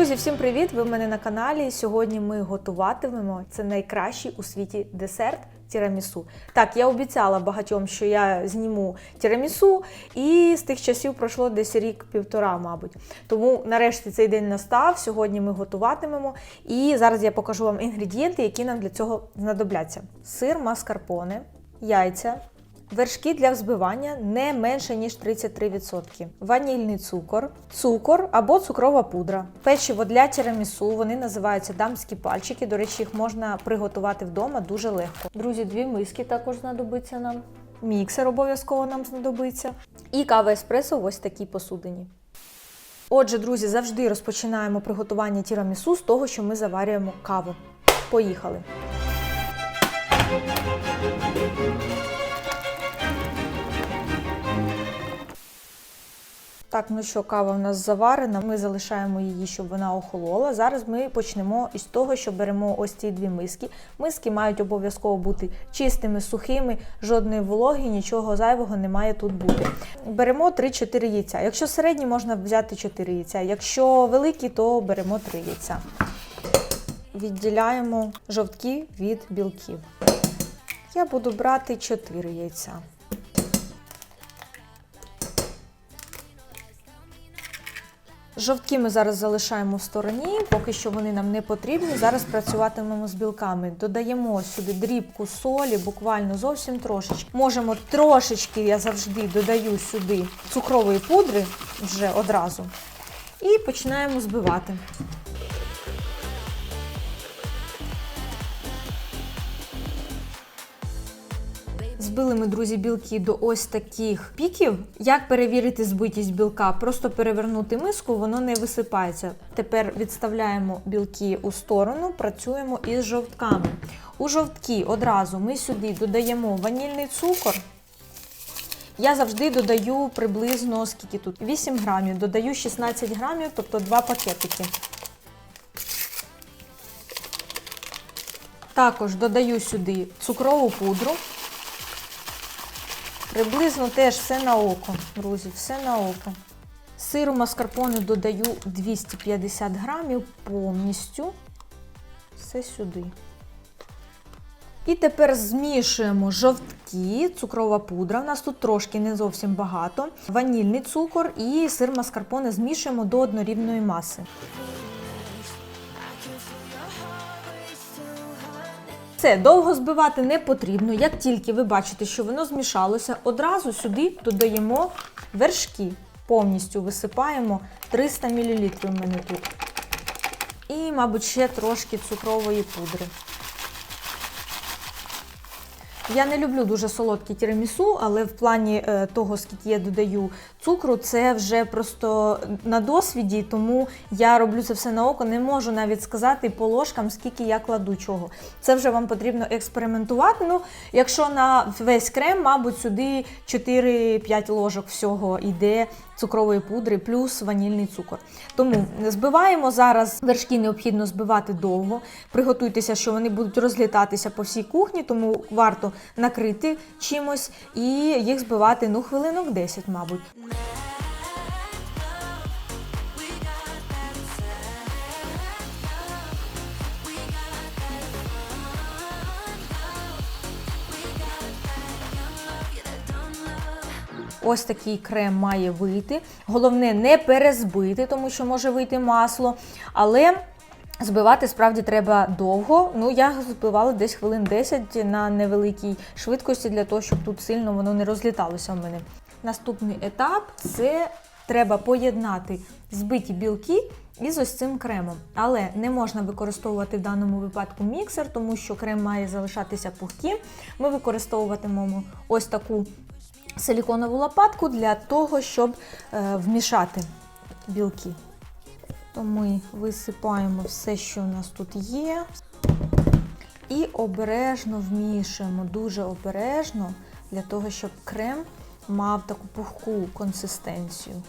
Друзі, всім привіт! Ви в мене на каналі. Сьогодні ми готуватимемо це найкращий у світі десерт тірамісу. Так, я обіцяла багатьом, що я зніму тірамісу, і з тих часів пройшло десь рік-півтора, мабуть. Тому нарешті цей день настав. Сьогодні ми готуватимемо. І зараз я покажу вам інгредієнти, які нам для цього знадобляться: сир маскарпоне, яйця. Вершки для взбивання не менше ніж 33%. Ванільний цукор, цукор або цукрова пудра. Печиво для тірамісу, вони називаються дамські пальчики. До речі, їх можна приготувати вдома дуже легко. Друзі, дві миски також знадобиться нам. Міксер обов'язково нам знадобиться. І кава еспресо в ось такій посудині. Отже, друзі, завжди розпочинаємо приготування тірамісу з того, що ми заварюємо каву. Поїхали! Так, ну що, кава в нас заварена. Ми залишаємо її, щоб вона охолола. Зараз ми почнемо із того, що беремо ось ці дві миски. Миски мають обов'язково бути чистими, сухими, жодної вологи, нічого зайвого не має тут бути. Беремо 3-4 яйця. Якщо середні, можна взяти 4 яйця. Якщо великі, то беремо 3 яйця. Відділяємо жовтки від білків. Я буду брати 4 яйця. Жовтки ми зараз залишаємо в стороні, поки що вони нам не потрібні. Зараз працюватимемо з білками. Додаємо сюди дрібку солі, буквально зовсім трошечки. Можемо трошечки, я завжди додаю сюди цукрової пудри вже одразу. І починаємо збивати. Збили ми, друзі, білки до ось таких піків. Як перевірити збитість білка? Просто перевернути миску, воно не висипається. Тепер відставляємо білки у сторону, працюємо із жовтками. У жовтки одразу ми сюди додаємо ванільний цукор. Я завжди додаю приблизно скільки тут? 8 грамів, додаю 16 грамів, тобто 2 пакетики. Також додаю сюди цукрову пудру. Приблизно теж все на око, друзі, все на око. Сиру маскарпоне додаю 250 грамів повністю. Все сюди. І тепер змішуємо жовтки, цукрова пудра. У нас тут трошки не зовсім багато. Ванільний цукор і сир маскарпоне змішуємо до однорівної маси. Це довго збивати не потрібно. Як тільки ви бачите, що воно змішалося, одразу сюди додаємо вершки. Повністю висипаємо 300 мл у мене тут. І, мабуть, ще трошки цукрової пудри. Я не люблю дуже солодкі тірамісу, але в плані е, того, скільки я додаю цукру, це вже просто на досвіді, тому я роблю це все на око. Не можу навіть сказати по ложкам, скільки я кладу чого. Це вже вам потрібно експериментувати. Ну, якщо на весь крем, мабуть, сюди 4-5 ложок всього йде цукрової пудри плюс ванільний цукор. Тому збиваємо зараз. Вершки необхідно збивати довго. Приготуйтеся, що вони будуть розлітатися по всій кухні, тому варто накрити чимось і їх збивати ну хвилинок 10, мабуть. Ось такий крем має вийти. Головне не перезбити, тому що може вийти масло. Але збивати справді треба довго. Ну, я збивала десь хвилин 10 на невеликій швидкості для того, щоб тут сильно воно не розліталося в мене. Наступний етап це треба поєднати збиті білки із ось цим кремом. Але не можна використовувати в даному випадку міксер, тому що крем має залишатися пухким. Ми використовуватимемо ось таку силіконову лопатку для того, щоб е, вмішати білки. То ми висипаємо все, що у нас тут є. І обережно вмішуємо, дуже обережно, для того, щоб крем мав таку пухку консистенцію.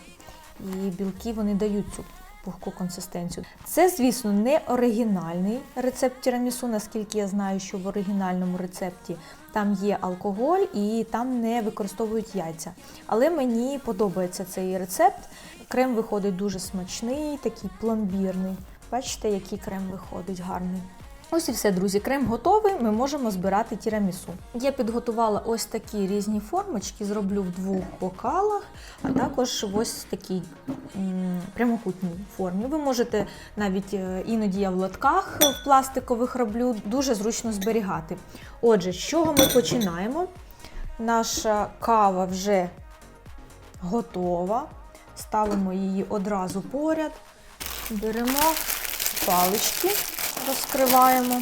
І білки вони дають цю пухку консистенцію. Це, звісно, не оригінальний рецепт тірамісу, наскільки я знаю, що в оригінальному рецепті там є алкоголь і там не використовують яйця. Але мені подобається цей рецепт. Крем виходить дуже смачний, такий пломбірний. Бачите, який крем виходить гарний. Ось і все, друзі. Крем готовий. Ми можемо збирати тірамісу. Я підготувала ось такі різні формочки, зроблю в двох бокалах, а також ось такій прямокутній формі. Ви можете навіть е, іноді я в лотках в пластикових роблю, дуже зручно зберігати. Отже, з чого ми починаємо? Наша кава вже готова. Ставимо її одразу поряд. Беремо палички, розкриваємо.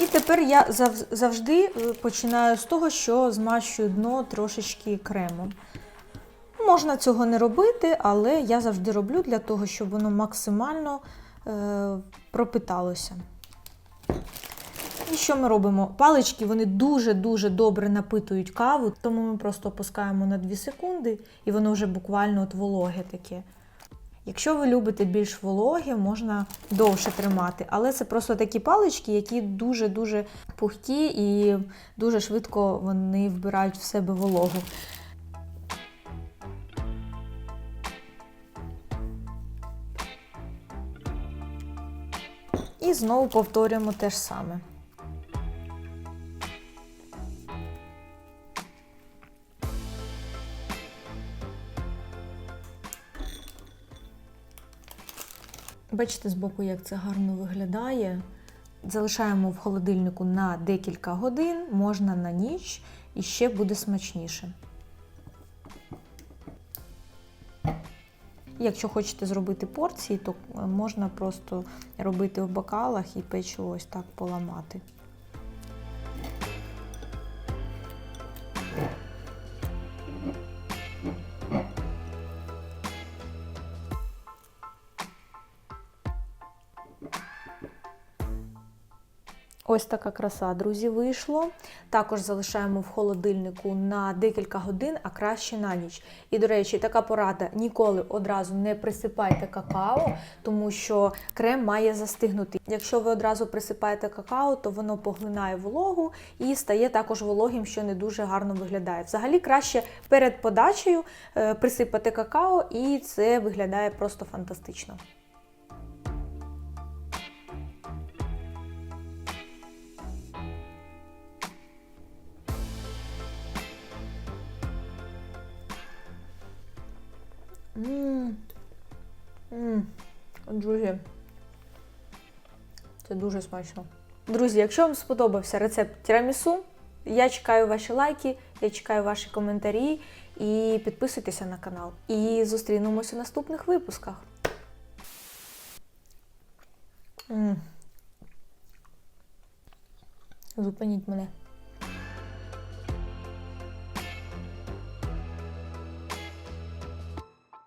І тепер я зав- завжди е, починаю з того, що змащую дно трошечки кремом. Можна цього не робити, але я завжди роблю для того, щоб воно максимально е, пропиталося. І що ми робимо? Палички вони дуже-дуже добре напитують каву, тому ми просто опускаємо на 2 секунди, і воно вже буквально от вологе таке. Якщо ви любите більш вологе, можна довше тримати. Але це просто такі палички, які дуже-дуже пухкі і дуже швидко вони вбирають в себе вологу. І знову повторюємо те ж саме. Бачите збоку, як це гарно виглядає. Залишаємо в холодильнику на декілька годин, можна на ніч і ще буде смачніше. Якщо хочете зробити порції, то можна просто робити в бокалах і печиво ось так поламати. Ось така краса, друзі, вийшло. Також залишаємо в холодильнику на декілька годин, а краще на ніч. І, до речі, така порада: ніколи одразу не присипайте какао, тому що крем має застигнути. Якщо ви одразу присипаєте какао, то воно поглинає вологу і стає також вологим, що не дуже гарно виглядає. Взагалі краще перед подачею е, присипати какао, і це виглядає просто фантастично. Друзі. Це дуже смачно. Друзі, якщо вам сподобався рецепт тірамісу, я чекаю ваші лайки, я чекаю ваші коментарі і підписуйтеся на канал. І зустрінемося у наступних випусках. Зупиніть мене.